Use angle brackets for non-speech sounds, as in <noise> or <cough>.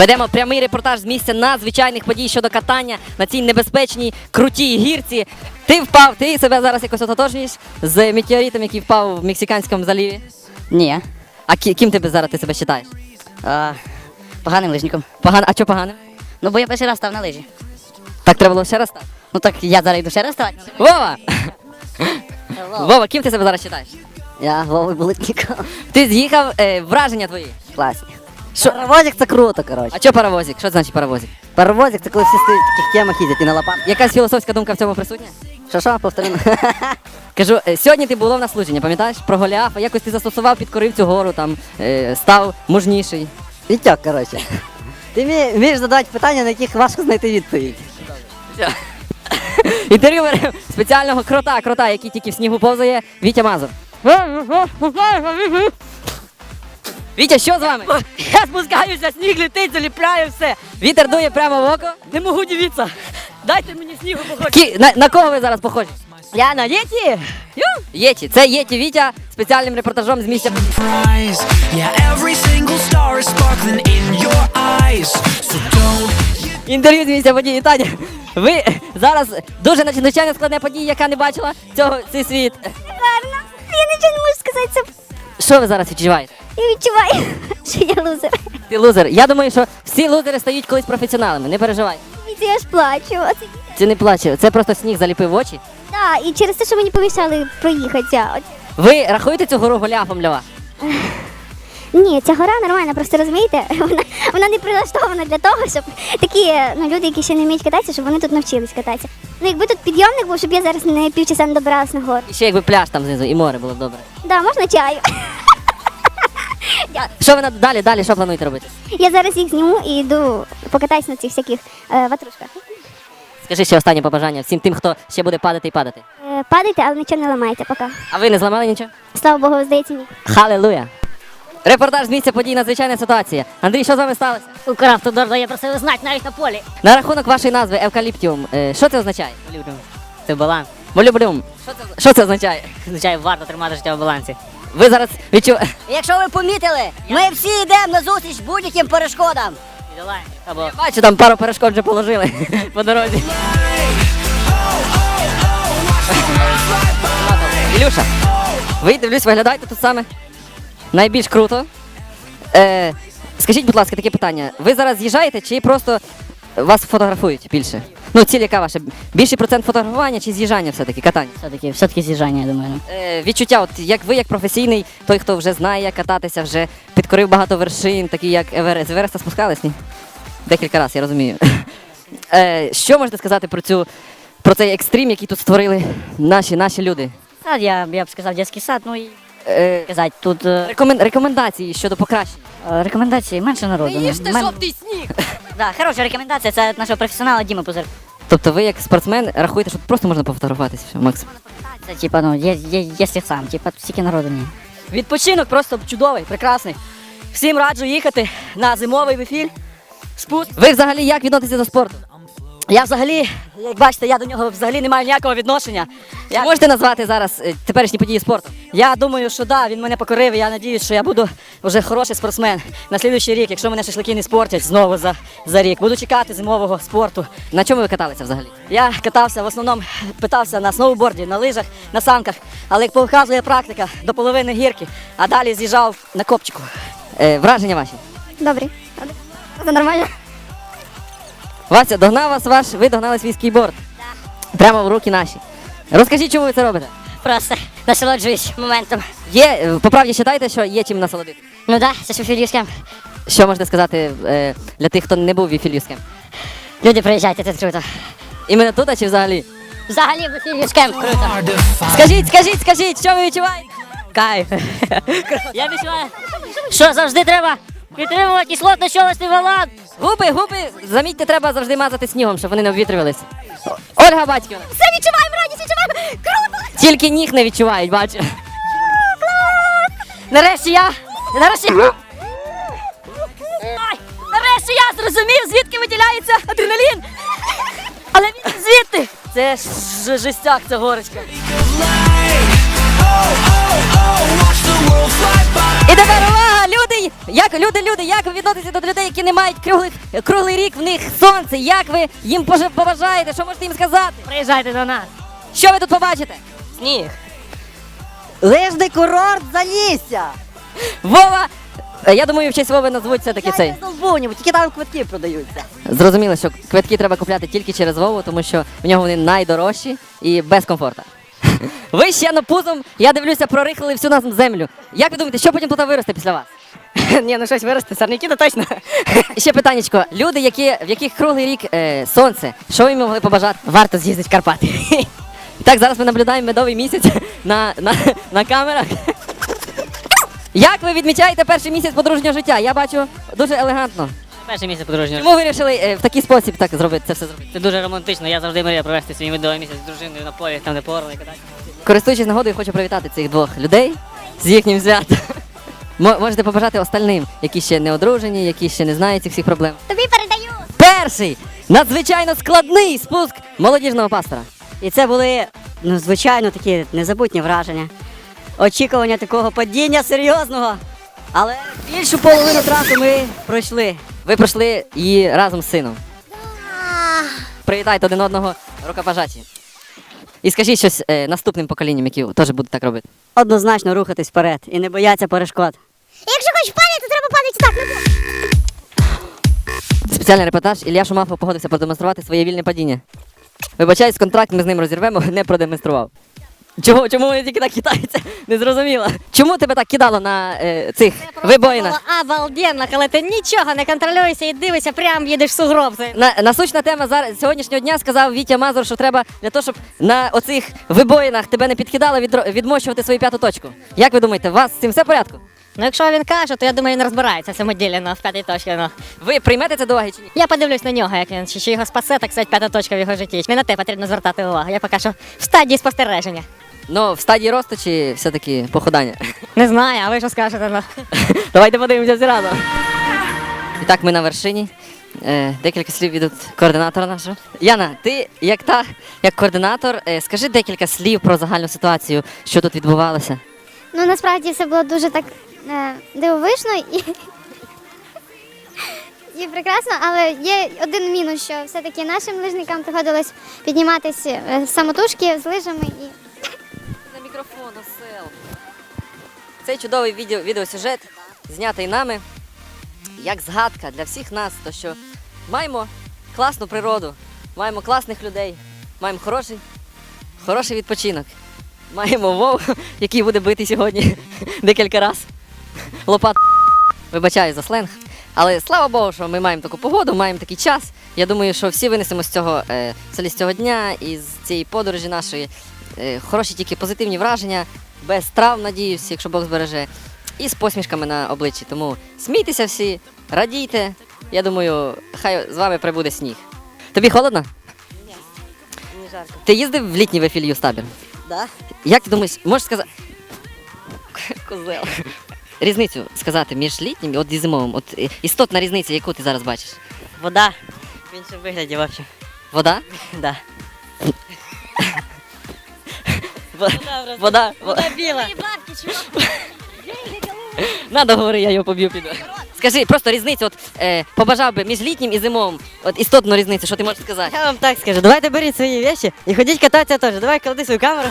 Ведемо прямий репортаж з місця надзвичайних подій щодо катання на цій небезпечній крутій гірці. Ти впав, ти себе зараз якось ототожнюєш з метеоритом, який впав в Мексиканському заліві. Ні. А ки- ким тебе зараз ти себе вважаєш? А, поганим лижником. Погано, а чого погано? Ну, бо я перший раз став на лижі. Так треба було ще раз стати. Ну так я зараз йду ще раз ставати. Вова! Вова, ким ти себе зараз вважаєш? Я Вовий Булитник. Ти з'їхав е, враження твої. Класні. Що? Паровозик це круто, коротше. А що паровозик? Що це значить паровозик? Паровозик це коли всі стоять в таких темах їздять і на лопат. Якась філософська думка в цьому присутня? Що що, повторимо. <laughs> Кажу, е, сьогодні ти було в нас служення, пам'ятаєш? Про Голіафа, якось ти застосував, підкорив цю гору, там, е, став мужніший. Вітьок, коротше. Ти вмі- вмієш задавати питання, на яких важко знайти відповідь. <laughs> Інтерв'ю бере спеціального крота, крота, який тільки в снігу повзає, Вітя Мазур. Вітя, що з вами? <laughs> Я спускаюся, сніг летить, заліпляє все. Вітер дує прямо в око. Не можу дивитися. Дайте мені снігу. Кі, на, на кого ви зараз похожі? Я на діті. Єті. Це Єті Вітя спеціальним репортажом з місця. prize. Yeah, every single star is sparkling in your eyes. So don't Інтерв'ю з місця події. Таня, ви зараз дуже надзвичайно складна подія, яка не бачила цього цей світ. Гарно. Я нічого не можу сказати. Це Що ви зараз відчуваєте? Я відчуваю, <laughs> що я лузер. Ти лузер. Я думаю, що всі лузери стають колись професіоналами. Не переживай. І це я ж плачу. Це не плаче, це просто сніг заліпив в очі. Да, і через те, що мені помішали проїхатися. От. Ви рахуєте цю гору голяфом для вас? Ні, ця гора нормальна, просто розумієте, <laughs> вона, вона не прилаштована для того, щоб такі ну, люди, які ще не вміють кататися, щоб вони тут навчились кататися. Ну, якби тут підйомник був, щоб я зараз не півчаса не добиралась на гору. І ще якби пляж там знизу і море було б добре. Да, можна чаю. Що ви на- далі, далі, що плануєте робити? Я зараз їх зніму і йду покатаюсь на цих всяких е, ватрушках. Скажи ще останнє побажання всім тим, хто ще буде падати і падати. Е, падайте, але нічого не ламайте поки. А ви не зламали нічого? Слава Богу, здається, ні. Халилуя! Репортаж з місця подій надзвичайна ситуація. Андрій, що з вами сталося? Укравтодор дає про себе знати навіть на полі. На рахунок вашої назви евкаліптіум. е, Що це означає? Люблю. Це баланс. Що це, що це означає? Означає, варто тримати життя в балансі. Ви зараз відчуваєте. Якщо ви помітили, ми всі йдемо на зустріч будь-яким перешкодам. Або Бачу, там пару перешкод вже положили <laughs> по дорозі. <laughs> Ілюша, ви дивлюсь, виглядаєте тут саме найбільш круто. Е, скажіть, будь ласка, таке питання. Ви зараз з'їжджаєте чи просто вас фотографують більше? Ну, ціль яка ваша? Більший процент фотографування чи з'їжджання все-таки, катання? все-таки, все-таки з'їжджання, я думаю. Е, відчуття, от як ви, як професійний, той, хто вже знає, як кататися, вже підкорив багато вершин, такі як Еверест. З Евереста спускались, ні? Декілька разів, я розумію. <laughs> Е, що можете сказати про цю про цей екстрім, який тут створили наші, наші люди? Сад, я, я б сказав, дитячий сад, ну і Е, сказати, тут е, рекомен, рекомендації щодо покращення. е, рекомендації менше народу. ну, мен- жовтий сніг! Да, хороша рекомендація, це від нашого професіонала Діми Пузир. Тобто ви як спортсмен рахуєте, що просто можна пофотографуватися, все, Макс? Це типа, ну, є, є, якщо сам, типа, стільки народу ні. Відпочинок просто чудовий, прекрасний. Всім раджу їхати на зимовий вифіль. Спуск. Ви взагалі як відноситеся до спорту? Я взагалі, як бачите, я до нього взагалі не маю ніякого відношення. Я, Можете назвати зараз е, теперішні події спорту? я думаю, що да, він мене покорив. і Я надіюсь, що я буду вже хороший спортсмен на слідуючий рік, якщо мене шашлики не спортять знову за, за рік. Буду чекати зимового спорту. На чому ви каталися взагалі? Я катався в основному, питався на сноуборді, на лижах, на санках, але як показує практика, до половини гірки, а далі з'їжджав на копчику. Е, враження ваші? Добре. Це нормально. Вася, догнав вас ваш, ви догнали свій скейборд. Прямо в руки наші. Розкажіть, чому ви це робите? Просто насолоджуюсь моментом. Є, е, по правді вважаєте, що є чим насолодити? Ну да, це шоферівське. Що можете сказати е, для тих, хто не був віфілівським? Люди приїжджайте, це круто. Іменно тут, а чи взагалі? Взагалі в Фільвівськем круто. Скажіть, скажіть, скажіть, що ви відчуваєте? Кайф. <laughs> Я відчуваю, що завжди треба підтримувати кислотно-щолочний баланс. Губи, губи, замітьте, треба завжди мазати снігом, щоб вони не обвітрювалися. Ольга Батьківна. Все відчуваємо, радість відчуваємо. Круто! Тільки ніг не відчувають, бачу. Нарешті я. Нарешті. Ай, нарешті я зрозумів, звідки виділяється адреналін. Але він звідти. Це ж жестяк, ця горочка. Light. oh, oh, які не мають круглих, круглий рік в них сонце? Як ви їм побажаєте? Що можете їм сказати? Приїжджайте до нас. Що ви тут побачите? Сніг. Лижний курорт Залісся. Вова! е, Я думаю, в честь Вови назвуть все-таки цей. Я не тільки там квитки продаються. Зрозуміло, що квитки треба купляти тільки через Вову, тому що в нього вони найдорожчі і без комфорту. <laughs> Ви ще на пузом, я дивлюся, прорихлили всю нас землю. Як ви думаєте, що потім тут виросте після вас? <laughs> Ні, ну щось виросте, сорняки то точно. <laughs> Ще питаннячко. Люди, які, в яких круглий рік е, сонце, що ви їм могли побажати? Варто з'їздити в Карпати. <laughs> Так, зараз ми наблюдаємо медовий місяць на, на, на камерах. Як ви відмічаєте перший місяць подружнього життя? Я бачу дуже елегантно. Перше місце подружнього. Чому ви вирішили е, в такий спосіб так зробити це все зробити? Це дуже романтично. Я завжди мріяв провести свій медовий місяць з дружиною на полі, там де порли катати. Користуючись нагодою, хочу привітати цих двох людей з їхнім святом. Мо- Можете побажати остальним, які ще не одружені, які ще не знають цих всіх проблем. Тобі передаю. Перший надзвичайно складний спуск молодіжного пастора. І це були, ну, звичайно, такі незабутні враження. Очікування такого падіння серйозного. Але більшу половину траси ми пройшли. Ви пройшли її разом з сином. Привітайте один одного рукопожаті. І скажіть щось е, наступним поколінням, які теж будуть так робити. Однозначно рухатись вперед і не бояться перешкод. Якщо хочеш падати, то треба падати так. Спеціальний репортаж Ілля Шумахов погодився продемонструвати своє вільне падіння. Вибачаюсь, контракт ми з ним розірвемо, <laughs> не продемонстрував. Чому, чому вони тільки так кидаються? <laughs> Не зрозуміло. Чому тебе так кидало на е, цих вибоїнах? Обалденно, коли ти нічого не контролюєшся і дивишся, прям їдеш в сугроб. Це На, насущна тема зараз сьогоднішнього дня сказав Вітя Мазур, що треба для того, щоб на оцих вибоїнах тебе не підкидало, відро- відмощувати свою п'яту точку. Як ви думаєте, у вас з цим все в порядку? Ну якщо він каже, то я думаю, він розбирається в цьому ділі ну, в п'ятій точці. Ну. Ви приймете це до уваги чи ні? Я подивлюсь на нього, як він чи, чи його спасе, так сказати, п'ята точка в його житті. Чи Не на те потрібно звертати увагу. Я поки що в стадії спостереження. Ну, в стадії росту чи все-таки похудання? <laughs> Не знаю, а ви що скажете? Ну? <laughs> Давайте подивимося всі разом. І так, ми на вершині. Е, декілька слів від координатора нашого. Яна, ти як та як координатор, е, скажи декілька слів про загальну ситуацію, що тут відбувалося. Ну насправді все було дуже так дивовижно і, і прекрасно, але є один мінус, що все-таки нашим лижникам приходилось підніматися е, самотужки з лижами і. На мікрофон, осел. Цей чудовий відео, відеосюжет, знятий нами, як згадка для всіх нас, то що маємо класну природу, маємо класних людей, маємо хороший, хороший відпочинок. Маємо вов, який буде бити сьогодні <laughs> декілька разів. Лопат. Вибачаю за сленг. Але слава Богу, що ми маємо таку погоду, маємо такий час. Я думаю, що всі винесемо з цього е, з цього дня і з цієї подорожі нашої е, хороші тільки позитивні враження, без трав, надіюсь, якщо Бог збереже, і з посмішками на обличчі. Тому смійтеся всі, радійте. Я думаю, хай з вами прибуде сніг. Тобі холодно? Не жарко. Ти їздив в літній вефілью табір? Да? Як ти думаєш, можеш сказати. Козел. Різницю сказати між літнім і от і зимовим. От е, істотна різниця, яку ти зараз бачиш? Вода в іншому вигляді взагалі. Вода? <laughs> Да. Вода. Вода. Вода. біла. Надо говори, я його поб'ю піду. Скажи, просто різницю, от е, побажав би між літнім і зимовим. От істотну різницю, що ти можеш сказати? Я вам так скажу, давайте беріть свої речі і ходіть кататися теж. Давай клади свою камеру.